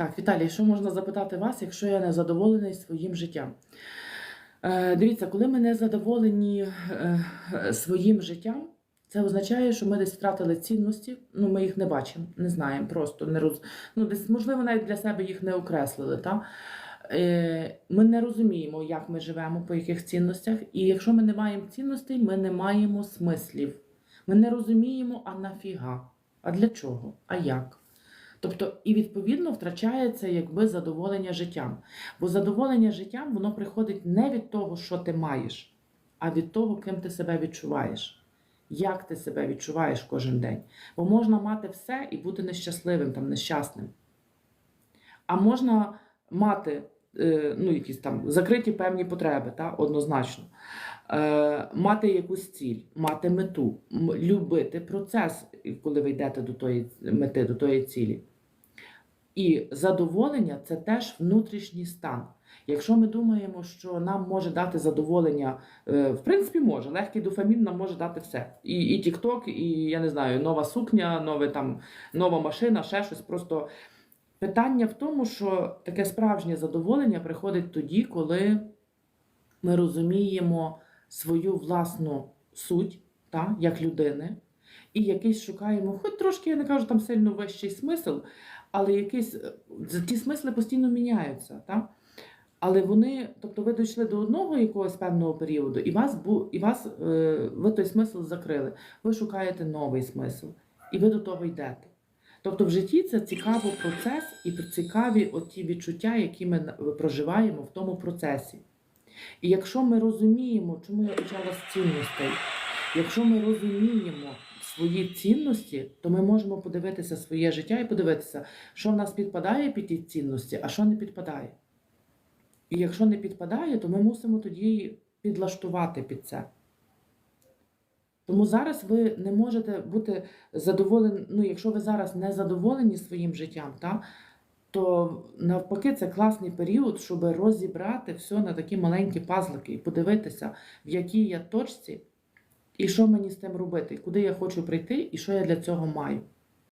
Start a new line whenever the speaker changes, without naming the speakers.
Так, Віталій, що можна запитати вас, якщо я не задоволений своїм життям? Е, дивіться, коли ми не задоволені е, своїм життям, це означає, що ми десь втратили цінності, ну ми їх не бачимо, не знаємо, просто не роз... ну, десь, можливо, навіть для себе їх не окреслили. Та? Е, ми не розуміємо, як ми живемо, по яких цінностях. І якщо ми не маємо цінностей, ми не маємо смислів. Ми не розуміємо, а нафіга, а для чого, а як. Тобто, і відповідно втрачається якби задоволення життям. Бо задоволення життям воно приходить не від того, що ти маєш, а від того, ким ти себе відчуваєш. Як ти себе відчуваєш кожен день. Бо можна мати все і бути нещасливим, там, нещасним. А можна мати е, ну, якісь там закриті певні потреби, та, однозначно. Е, мати якусь ціль, мати мету, любити процес, коли ви йдете до тої мети, до тої цілі. І задоволення це теж внутрішній стан. Якщо ми думаємо, що нам може дати задоволення, е, в принципі, може, легкий дофамін нам може дати все. І, і TikTok, і я не знаю, нова сукня, нове, там, нова машина, ще щось. Просто питання в тому, що таке справжнє задоволення приходить тоді, коли ми розуміємо свою власну суть, та, як людини, і якийсь шукаємо, хоч трошки, я не кажу, там сильно вищий смисл, але якийсь, е, ті смисли постійно міняються. Та? Але вони, тобто ви дійшли до одного якогось певного періоду, і вас, і вас е, ви той смисл закрили. Ви шукаєте новий смисл, і ви до того йдете. Тобто в житті це цікавий процес і цікаві оті відчуття, які ми проживаємо в тому процесі. І якщо ми розуміємо, чому я почала з цінностей, якщо ми розуміємо свої цінності, то ми можемо подивитися своє життя і подивитися, що в нас підпадає під ті цінності, а що не підпадає. І якщо не підпадає, то ми мусимо тоді підлаштувати під це. Тому зараз ви не можете бути задоволені, ну, якщо ви зараз не задоволені своїм життям, та, то навпаки це класний період, щоб розібрати все на такі маленькі пазлики і подивитися, в якій я точці, і що мені з тим робити, куди я хочу прийти, і що я для цього маю.